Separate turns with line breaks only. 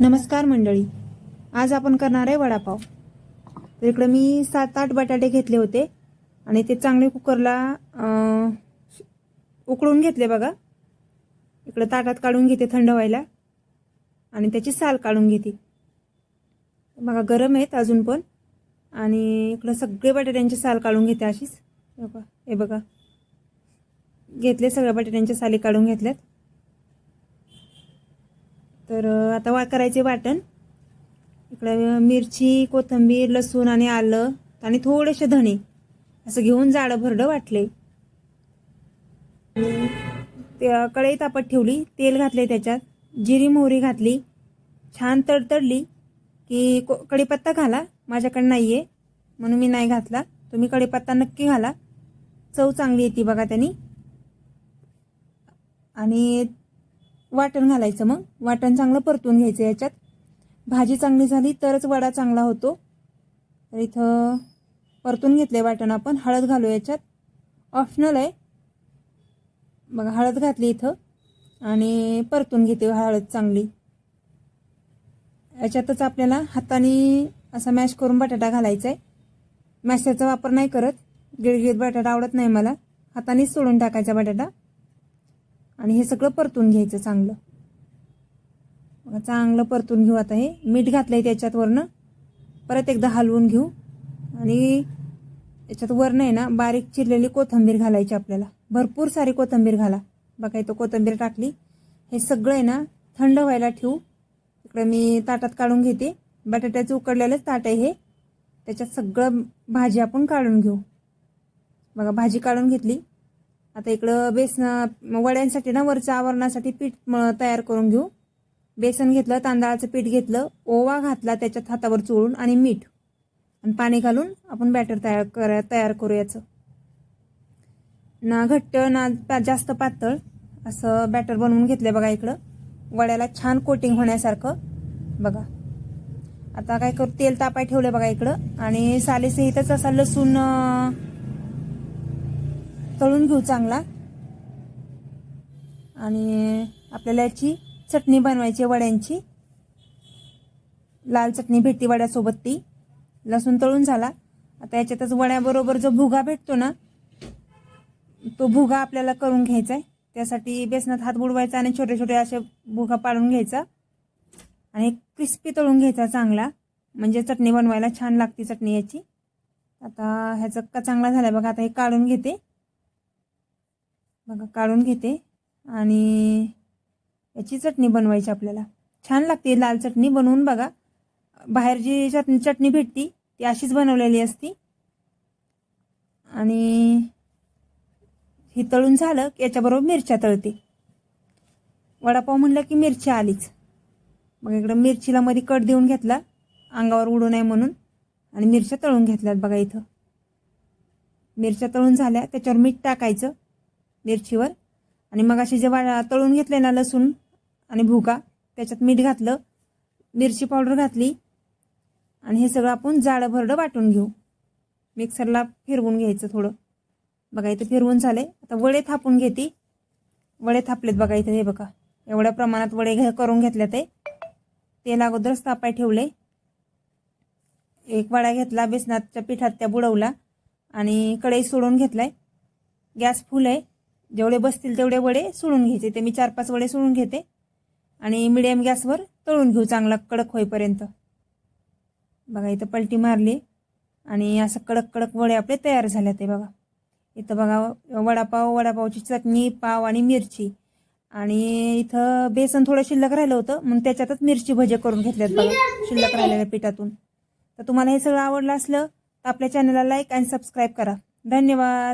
नमस्कार मंडळी. आज आपण करणार आहे वडापाव. तर इकडं मी सात आठ बटाटे घेतले होते आणि ते चांगले कुकरला उकळून घेतले बघा. इकडं ताटात काढून घेते थंड व्हायला आणि त्याची साल काढून घेते. बघा गरम आहेत अजून पण. आणि इकडं सगळे बटाट्यांची साल काढून घेते अशीच. बघा हे बघा. घेतले सगळ्या बटाट्यांच्या साली काढून घेतल्यात. तर आता वा करायचे वाटण. इकडं मिरची कोथिंबीर लसूण आणि आलं आणि थोडेसे धणे. असं घेऊन जाडं भरडं वाटले. कढई तापत ठेवली. तेल घातले त्याच्यात. जिरी मोहरी घातली. छान तडतडली की कढीपत्ता घाला. माझ्याकडे नाही आहे म्हणून मी नाही घातला. तुम्ही कढीपत्ता नक्की घाला. चव चांगली येते बघा त्यांनी. आणि वाटण घालायचं मग. वाटण चांगलं परतून घ्यायचं याच्यात. भाजी चांगली झाली तरच वडा चांगला होतो. तर इथं परतून घेतले वाटण आपण. हळद घालू याच्यात. ऑप्शनल आहे. बघा हळद घातली इथं. आणि परतून घेते हळद चांगली. याच्यातच आपल्याला हाताने असा मॅश करून बटाटा घालायचा आहे. मॅशरचा वापर नाही करत. गिळगिळीत बटाटा आवडत नाही मला. हातानेच सोडून टाकायचा बटाटा. आणि हे सगळं परतून घ्यायचं चांगलं. चांगलं परतून घेऊ आता हे. मीठ घातलंय त्याच्यात वरनं परत एकदा हलवून घेऊ. आणि याच्यात वरनं आहे ना बारीक चिरलेली कोथिंबीर घालायची आपल्याला. भरपूर सारी कोथिंबीर घाला. बघा इथं कोथिंबीर टाकली. हे सगळं आहे ना थंड व्हायला ठेवू. इकडे मी ताटात काढून घेते. बटाट्याचं उकडलेलंच ताट आहे हे. त्याच्यात सगळं भाजी आपण काढून घेऊ. बघा भाजी काढून घेतली. आता इकडं बेसन वड्यांसाठी ना वरच्या आवरणासाठी पीठ म- तयार करून घेऊ. बेसन घेतलं तांदळाचं पीठ घेतलं ओवा घातला त्याच्यात हातावर चोळून आणि मीठ. आणि पाणी घालून आपण बॅटर तयार कर तयार करू याचं. ना घट्ट ना जास्त पातळ असं बॅटर बनवून घेतलं बघा इकडं. वड्याला छान कोटिंग होण्यासारखं. बघा. आता काय करू तेल तापाय ठेवलं बघा इकडं. आणि सालीसहितच असा लसूण तळून घेऊ चांगला. आणि आपल्याला याची चटणी बनवायची वड्यांची. लाल चटणी भेटती वड्यासोबत ती. लसूण तळून झाला. आता याच्यातच वड्याबरोबर जो भुगा भेटतो ना तो भुगा आपल्याला करून घ्यायचा आहे त्यासाठी बेसनात हात बुडवायचा आणि छोटे छोटे असे भुगा पाडून घ्यायचा. आणि क्रिस्पी तळून घ्यायचा चांगला. म्हणजे चटणी बनवायला छान लागते चटणी याची. आता ह्याचा का चांगला झाला बघा. आता हे काढून घेते. बघा काढून घेते. आणि याची चटणी बनवायची आपल्याला. छान लागते लाल चटणी बनवून बघा. बाहेर जी चटणी चटणी भेटती ती अशीच बनवलेली असती. आणि हे तळून झालं की याच्याबरोबर मिरच्या तळते. वडापाव म्हणलं की मिरची आलीच. मग इकडं मिरचीला मध्ये कट देऊन घेतला. अंगावर उडू नये म्हणून. आणि मिरच्या तळून घेतल्यात बघा इथं. मिरच्या तळून झाल्या त्याच्यावर मीठ टाकायचं. मिरचीवर. आणि मग असे जे तळून घेतले ना लसूण आणि भुका त्याच्यात मीठ घातलं मिरची पावडर घातली आणि हे सगळं आपण जाडं भरडं वाटून घेऊ. मिक्सरला फिरवून घ्यायचं थोडं. बघा इथं फिरवून झाले आता वडे थापून घेते. वडे थापलेत बघा इथं हे बघा. एवढ्या प्रमाणात वडे घे करून घेतले ते. तेल अगोदरच तापाय ठेवले एक वडा घेतला बेसनाच्या पिठात त्या बुडवला आणि कढई सोडून घेतलाय. गॅस फुल आहे. जेवढे बसतील तेवढे वडे सोडून घ्यायचे. ते मी चार पाच वडे सोडून घेते. आणि मिडियम गॅसवर तळून घेऊ चांगला कडक होईपर्यंत. बघा इथं पलटी मारली. आणि असं कडक कडक वडे आपले तयार झाले ते बघा. इथं बघा वडापाव वडापावची चटणी पाव आणि मिरची. आणि इथं बेसन थोडं शिल्लक राहिलं होतं मग त्याच्यातच मिरची भजे करून घेतल्यात बघा शिल्लक राहिलेल्या पिठातून. तर तुम्हाला हे सगळं आवडलं असलं तर आपल्या चॅनलला लाईक आणि सबस्क्राईब करा. धन्यवाद!